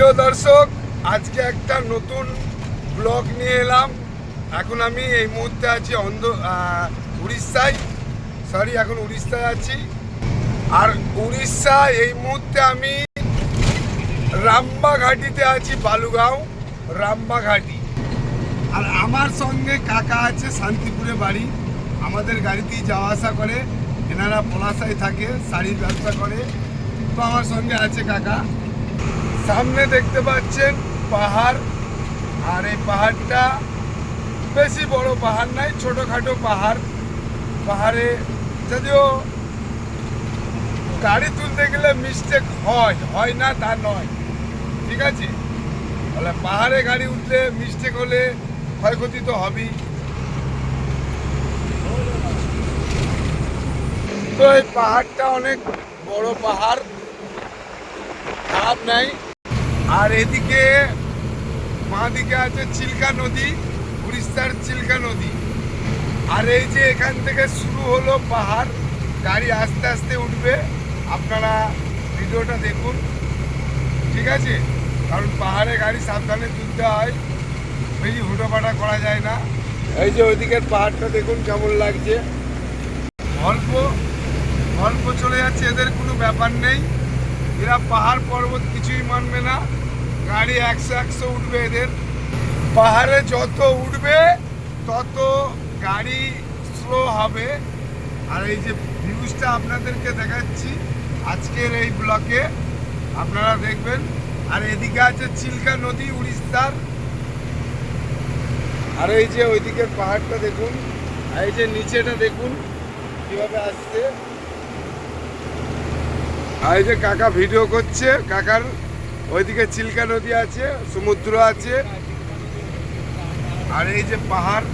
প্রিয় দর্শক, আজকে একটা নতুন ব্লগ নিয়ে এলাম। এখন আমি এই মুহূর্তে আছি অন্ধ উড়িষ্যায়। সরি এখন উড়িষ্যায় আছি। আর উড়িষ্যা এই মুহূর্তে আমি রামবা ঘাটিতে আছি, বালুগাঁও রামবা ঘাটি আর আমার সঙ্গে কাকা আছে, শান্তিপুরে বাড়ি। আমাদের গাড়িতেই যাওয়া আসা করে। এনারা পলাশায় থাকে, শাড়ির ব্যবসা করে। তো আমার সঙ্গে আছে কাকা। সামনে দেখতে পাচ্ছেন পাহাড়, আর এই পাহাড়টা বেশি বড় পাহাড় নাই, ছোটোখাটো পাহাড়। পাহাড়ে যদিও গাড়ি তুলতে গেলে মিস্টেক হয় হয় না তা নয়। ঠিক আছে? তাহলে পাহাড়ে গাড়ি উঠলে মিস্টেক হলে ক্ষয়ক্ষতি তো হবেই। তো এই পাহাড়টা অনেক বড় পাহাড়। খারাপ নাই। আর এদিকে মা দিকে আছে চিল্কা নদী, উড়িষ্যার চিল্কা নদী। আর এই যে এখান থেকে শুরু হলো পাহাড়, গাড়ি আস্তে আস্তে উঠবে। আপনারা ভিডিওটা দেখুন। ঠিক আছে? কারণ পাহাড়ে গাড়ি সাবধানে তুলতে হয়, বেশি হুটোপাটা করা যায় না। এই যে ওইদিকের পাহাড়টা দেখুন কেমন লাগছে। অল্প অল্প চলে যাচ্ছে, এদের কোনো ব্যাপার নেই। এরা পাহাড় পর্বত কিছুই মানবে না। গাড়ি একশো একশো উঠবে এদের। পাহাড়ে যত উঠবে, তত গাড়ি স্লো হবে। আর এই যে ভিউজটা আপনাদেরকে দেখাচ্ছি আজকের এই ব্লকে, আপনারা দেখবেন। আর এদিকে আছে চিল্কা নদী, উড়িষ্যার। আর এই যে ওইদিকের পাহাড়টা দেখুন, আর এই যে নিচেটা দেখুন, কীভাবে আসছে। আর এই যে কাকা ভিডিও করছে, কাকার ওইদিকে চিল্কা নদী আছে, সমুদ্র আছে। আর এই যে পাহাড়,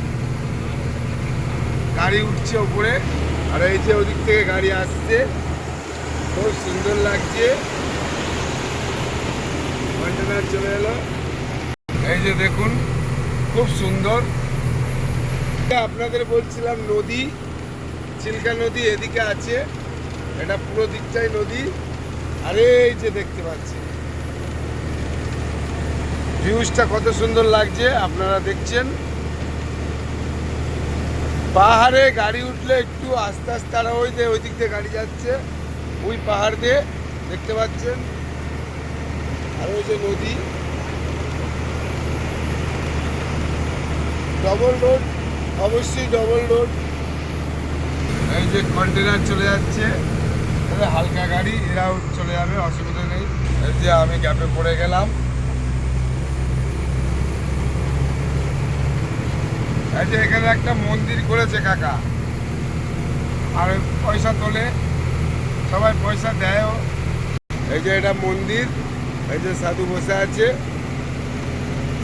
গাড়ি উঠছে ওপরে আর এই যে ওদিক থেকে গাড়ি আসছে। খুব সুন্দর লাগছে। চলে এলো। এই যে দেখুন, খুব সুন্দর। আপনাদের বলছিলাম নদী, চিল্কা নদী এদিকে আছে। এটা পুরো দিকটাই নদী। আর, এই যে দেখতে পাচ্ছি। ভিউজটা কত সুন্দর লাগছে, আপনারা দেখছেন। পাহাড়ে গাড়ি উঠলে একটু আস্তে আস্তে আর ওই যে ওই দিক দিয়ে গাড়ি যাচ্ছে, ওই পাহাড় দিয়ে দেখতে পাচ্ছেন। আর ওই যে নদী। ডবল রোড অবশ্যই ডবল রোড এই যে কন্টেনার চলে যাচ্ছে। তাহলে হালকা গাড়ি এরাও চলে যাবে, অসুবিধা নেই। এই যে আমি গ্যাপে পড়ে গেলাম। এই যে এখানে একটা মন্দির করেছে কাকা। আর পয়সা তোলে। সবাই পয়সা দেয়ও। এই যে এটা মন্দির। এই যে সাধু বসে আছে।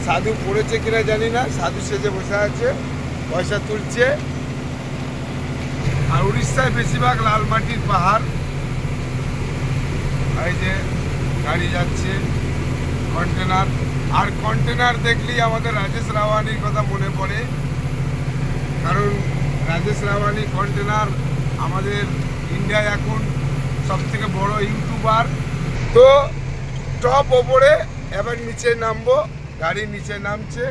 সাধু পড়েছে কিনা জানি না। সাধু সেজে বসে আছে। পয়সা তুলছে। আর উড়িষ্যায় বেশিরভাগ লাল মাটির পাহাড়। এই যে গাড়ি যাচ্ছে কন্টেনার আর কন্টেনার দেখলেই আমাদের রাজেশ রাওয়ানির কথা মনে পড়ে। কারণ রাজেশ রাওয়ানি কন্টেনার আমাদের ইন্ডিয়ায় এখন সব থেকে বড় ইউটিউবার তো টপ ওপরে, এবার নিচে নামবো, গাড়ি নিচে নামছে।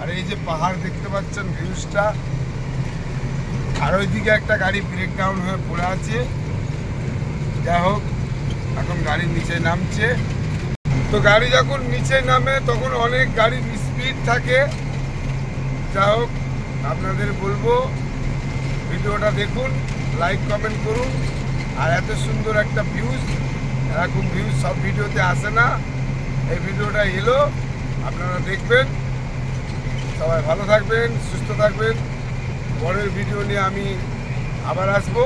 আর এই যে পাহাড় দেখতে পাচ্ছেন ভিউজটা আর ওইদিকে একটা গাড়ি ব্রেকডাউন হয়ে পড়ে আছে। যাই হোক এখন গাড়ি নিচে নামছে। তো গাড়ি যখন নিচে নামে, তখন অনেক গাড়ির স্পিড থাকে। যা হোক, আপনাদের বলব, ভিডিওটা দেখুন লাইক কমেন্ট করুন। আর এত সুন্দর একটা ভিউজ এরকম ভিউজ সব ভিডিওতে আসে না। এই ভিডিওটা এলো, আপনারা দেখবেন। সবাই ভালো থাকবেন, সুস্থ থাকবেন। পরের ভিডিও নিয়ে আমি আবার আসব।